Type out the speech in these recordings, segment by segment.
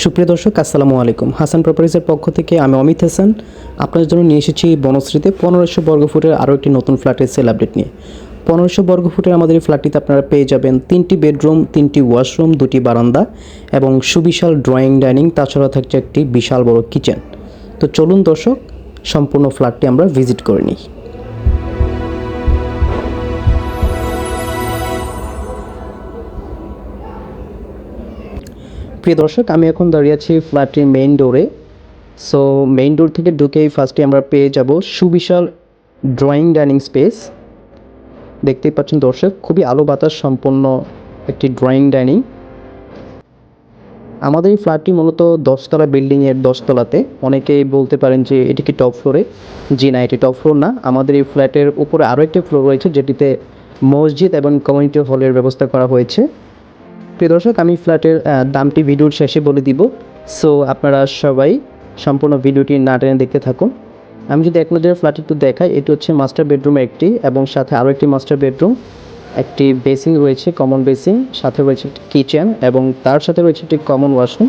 সুপ্রিয় দর্শক, আসসালামু আলাইকুম। হাসান প্রপার্টিজের পক্ষ থেকে আমি অমিত হাসান। আপনাদের জন্য নিয়ে এসেছি বনশ্রীতে পনেরোশো বর্গফুটের আরও একটি নতুন ফ্ল্যাটের সেল আপডেট নিয়ে। পনেরোশো বর্গফুটের আমাদের এই ফ্ল্যাটটিতে আপনারা পেয়ে যাবেন তিনটি বেডরুম, তিনটি ওয়াশরুম, দুটি বারান্দা এবং সুবিশাল ড্রয়িং, ডাইনিং তাছাড়া থাকছে একটি বিশাল বড় কিচেন। তো চলুন দর্শক, সম্পূর্ণ ফ্ল্যাটটি আমরা ভিজিট করে নিই। প্রিয় দর্শক, আমি এখন দাঁড়িয়ে আছি ফ্ল্যাটটির মেইন ডোরে সো মেইন ডোর থেকে ঢুকেই ফার্স্টে আমরা পেয়ে যাব সুবিশাল ড্রয়িং ডাইনিং স্পেস দেখতেই পাচ্ছেন দর্শক, খুবই আলো বাতাস সম্পন্ন একটি ড্রয়িং ডাইনিং আমাদের এই ফ্ল্যাটটি মূলত দশতলা বিল্ডিংয়ের দশতলাতে। অনেকেই বলতে পারেন যে এটি কি টপ ফ্লোরে জি না, এটি টপ ফ্লোর না। আমাদের এই ফ্ল্যাটের উপরে আরও একটি ফ্লোর রয়েছে, যেটিতে মসজিদ এবং কমিউনিটি হলের ব্যবস্থা করা হয়েছে। প্রিয় দর্শক, আমি ফ্ল্যাটের দামটি ভিডিওর শেষে বলে দিব। সো আপনারা সবাই সম্পূর্ণ ভিডিওটি না টেনে দেখতে থাকুন। আমি যদি এক নজরে ফ্ল্যাট একটু দেখাই, এটি হচ্ছে মাস্টার বেডরুম একটি এবং সাথে আরও একটি মাস্টার বেডরুম। একটি বেসিং রয়েছে, কমন বেসিং সাথে রয়েছে একটি কিচেন এবং তার সাথে রয়েছে একটি কমন ওয়াশরুম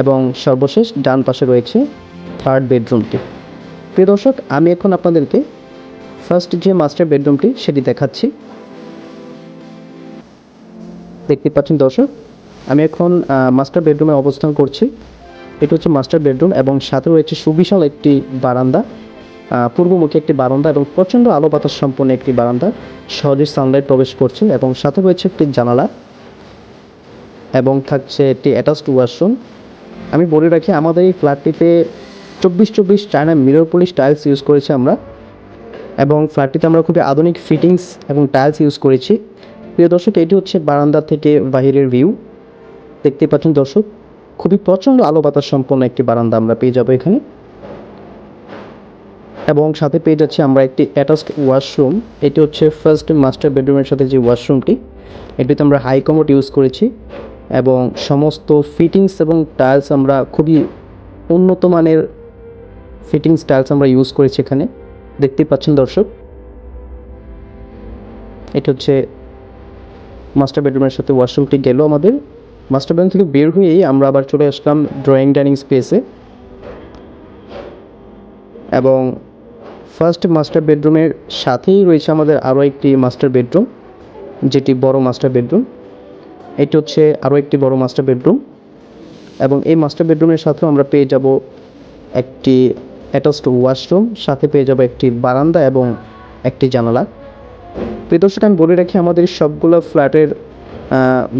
এবং সর্বশেষ ডান পাশে রয়েছে থার্ড বেডরুমটি। প্রিয় দর্শক, আমি এখন আপনাদেরকে ফার্স্ট যে মাস্টার বেডরুমটি, সেটি দেখাচ্ছি। দেখতে পাচ্ছেন দর্শক, আমি এখন মাস্টার বেডরুমে অবস্থান করছি। এটা হচ্ছে মাস্টার বেডরুম এবং সাথে রয়েছে সুবিশাল একটি বারান্দা পূর্বমুখী একটি বারান্দা এবং প্রচণ্ড আলো বাতাস সম্পন্ন একটি বারান্দা। সহজে সানলাইট প্রবেশ করছে এবং সাথে রয়েছে একটি জানালা এবং থাকছে একটি অ্যাটাচড ওয়াশরুম আমি বলে রাখি, আমাদের এই ফ্ল্যাটটিতে চব্বিশ চব্বিশ China mirror polish tiles use করেছি আমরা এবং ফ্ল্যাটটিতে আমরা খুবই আধুনিক ফিটিংস এবং টাইলস ইউজ করেছি। প্রিয় দর্শক, এটি হচ্ছে বারান্দা থেকে বাহিরের ভিউ দেখতে পাচ্ছেন দর্শক, খুবই প্রচণ্ড আলো বাতাস সম্পন্ন একটি বারান্দা আমরা পেয়ে যাব এখানে। এবং সাথে পেয়ে যাচ্ছি আমরা একটি অ্যাটাচড ওয়াশরুম এটি হচ্ছে ফার্স্ট মাস্টার বেডরুমের সাথে যে ওয়াশরুমটি এটিতে আমরা হাই কমোড ইউজ করেছি এবং সমস্ত ফিটিংস এবং টাইলস আমরা খুবই উন্নত মানের ফিটিংস টাইলস আমরা ইউজ করেছি এখানে। দেখতে পাচ্ছেন দর্শক, এটা হচ্ছে মাস্টার বেডরুমের সাথে ওয়াশরুমটি গেল আমাদের। মাস্টার বেডরুম থেকে বের হয়েই আমরা আবার চলে আসলাম ড্রয়িং ডাইনিং স্পেসে এবং ফার্স্ট মাস্টার বেডরুমের সাথেই রয়েছে আমাদের আরও একটি মাস্টার বেডরুম যেটি বড় মাস্টার বেডরুম এটি হচ্ছে আরও একটি বড় মাস্টার বেডরুম এবং এই মাস্টার বেডরুমের সাথেও আমরা পেয়ে যাব একটি অ্যাটাচড ওয়াশরুম সাথে পেয়ে যাব একটি বারান্দা এবং একটি জানালা। দর্শক, আমি বলে রাখি, আমাদের সবগুলো ফ্ল্যাটের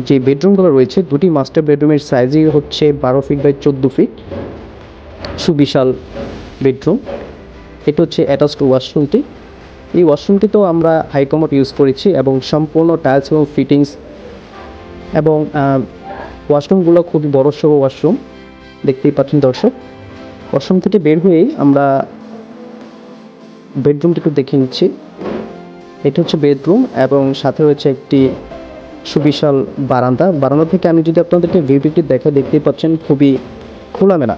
যে বেডরুমগুলো রয়েছে, দুটি মাস্টার বেডরুমের সাইজই হচ্ছে বারো ফিট বাই চোদ্দ ফিট। সুবিশাল বেডরুম। এটা হচ্ছে অ্যাটাচড ওয়াশরুমটি। এই ওয়াশরুমটিতেও আমরা হাইকমোড ইউজ করেছি এবং সম্পূর্ণ টাইলস এবং ফিটিংস এবং ওয়াশরুমগুলো খুবই বড় সড়ো ওয়াশরুম। দেখতেই পাচ্ছেন দর্শক, ওয়াশরুম থেকে বের হয়েই আমরা বেডরুমটি একটু দেখে নিচ্ছি। এটা হচ্ছে বেডরুম এবং সাথে রয়েছে একটি সুবিশাল বারান্দা। বারান্দা থেকে আমি যদি আপনাদেরকে ভিউটি দেখা দেখতেই পাচ্ছেন, খুবই খোলামেলা,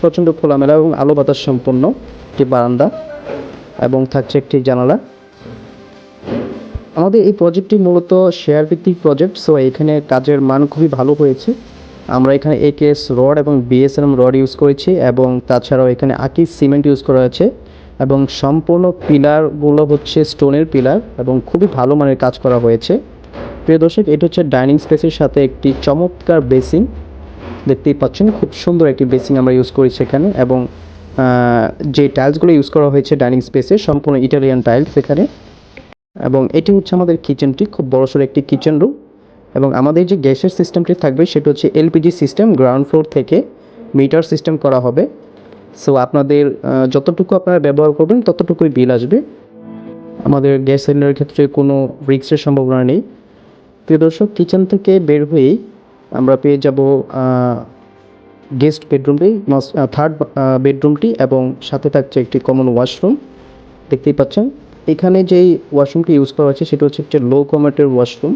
প্রচণ্ড খোলামেলা এবং আলো বাতাস সম্পন্ন একটি বারান্দা এবং থাকছে একটি জানালা। আমাদের এই প্রজেক্টটি মূলত শেয়ার ভিত্তিক প্রজেক্ট সো এখানে কাজের মান খুবই ভালো হয়েছে। আমরা এখানে একেএস রড এবং বিএসএম রড ইউজ করেছি এবং তাছাড়াও এখানে আকিস সিমেন্ট ইউজ করা আছে এবং সম্পূর্ণ পিলারগুলো হচ্ছে স্টোনের পিলার এবং খুবই ভালো মানের কাজ করা হয়েছে। প্রিয় দর্শক, এটি হচ্ছে ডাইনিং স্পেসের সাথে একটি চমৎকার বেসিন। দেখতেই পাচ্ছেন, খুব সুন্দর একটি বেসিং আমরা ইউজ করেছি এখানে এবং যে টাইলসগুলো ইউজ করা হয়েছে ডাইনিং স্পেসে, সম্পূর্ণ ইটালিয়ান টাইলস এখানে। এবং এটি হচ্ছে আমাদের কিচেনটি, খুব বড়সড় একটি কিচেন রুম। এবং আমাদের যে গ্যাসের সিস্টেমটি থাকবে, সেটা হচ্ছে এলপিজি সিস্টেম, গ্রাউন্ড ফ্লোর থেকে মিটার সিস্টেম করা হবে। সো আপনাদের যতটুকু আপনারা ব্যবহার করবেন, ততটুকুই বিল আসবে। আমাদের গ্যাস সিলিন্ডারের ক্ষেত্রে কোনো রিক্সের সম্ভাবনা নেই। প্রিয় দর্শক কিচেন থেকে বের হয়েই আমরা পেয়ে যাব গেস্ট বেডরুমটি থার্ড বেডরুমটি এবং সাথে থাকছে একটি কমন ওয়াশরুম দেখতেই পাচ্ছেন, এখানে যেই ওয়াশরুমটি ইউজ করা হয়েছে, সেটা হচ্ছে একটা লো কমেটের ওয়াশরুম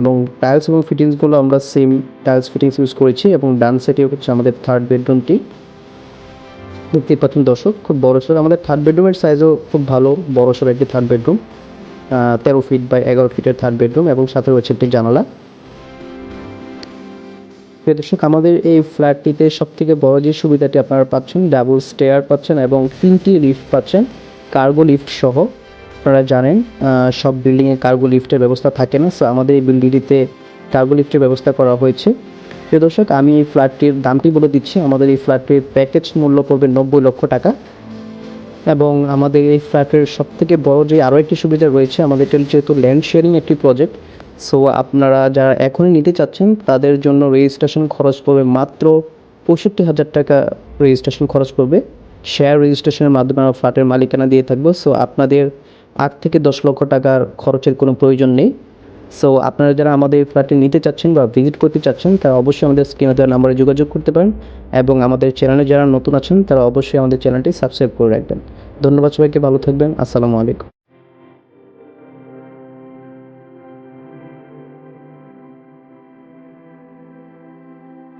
এবং টাইলস এবং ফিটিংসগুলো আমরা সেম টাইলস ফিটিংস ইউজ করেছি এবং ডান সাইডে হচ্ছে আমাদের থার্ড বেডরুমটি দেখতেই পাচ্ছেন দর্শক, খুব বড় সড়ো আমাদের থার্ড বেডরুমের সাইজও খুব ভালো, বড় সড়ো একটি থার্ড বেডরুম তেরো ফিট বাই এগারো ফিটের থার্ড বেডরুম এবং সাথে রয়েছে একটি জানালা। দর্শক, আমাদের এই ফ্ল্যাটটিতে সব থেকে বড় যে সুবিধাটি আপনারা পাচ্ছেন ডাবল স্টেয়ার পাচ্ছেন এবং তিনটি লিফট পাচ্ছেন কার্গো লিফট সহ। আপনারা জানেন সব বিল্ডিংয়ে কার্গো লিফটের ব্যবস্থা থাকে না সো আমাদের এই বিল্ডিংটিতে কার্গো লিফটের ব্যবস্থা করা হয়েছে। প্রিয় দর্শক, আমি এই ফ্ল্যাটটির দামটি বলে দিচ্ছি। আমাদের এই ফ্ল্যাটটির প্যাকেজ মূল্য পড়বে নব্বই লক্ষ টাকা। এবং আমাদের এই ফ্ল্যাটের সব থেকে বড় যে আরও একটি সুবিধা রয়েছে, আমাদের এটা যেহেতু ল্যান্ড শেয়ারিং একটি প্রজেক্ট সো আপনারা যারা এখনই নিতে চাচ্ছেন, তাদের জন্য রেজিস্ট্রেশন খরচ পড়বে মাত্র পঁয়ষট্টি হাজার টাকা রেজিস্ট্রেশন খরচ পড়বে। শেয়ার রেজিস্ট্রেশনের মাধ্যমে আমরা ফ্ল্যাটের মালিকানা দিয়ে থাকব সো আপনাদের আট থেকে দশ লক্ষ টাকার খরচের কোনো প্রয়োজন নেই। সো আপনারা যারা আমাদের ফ্ল্যাটে নিতে চাচ্ছেন বা ভিজিট করতে চাচ্ছেন, তারা অবশ্যই আমাদের স্ক্রিনে দেওয়া নাম্বারে যোগাযোগ করতে পারেন এবং আমাদের চ্যানেলে যারা নতুন আছেন, তারা অবশ্যই আমাদের চ্যানেলটি সাবস্ক্রাইব করে রাখবেন। ধন্যবাদ সবাইকে, ভালো থাকবেন। আসসালামু আলাইকুম।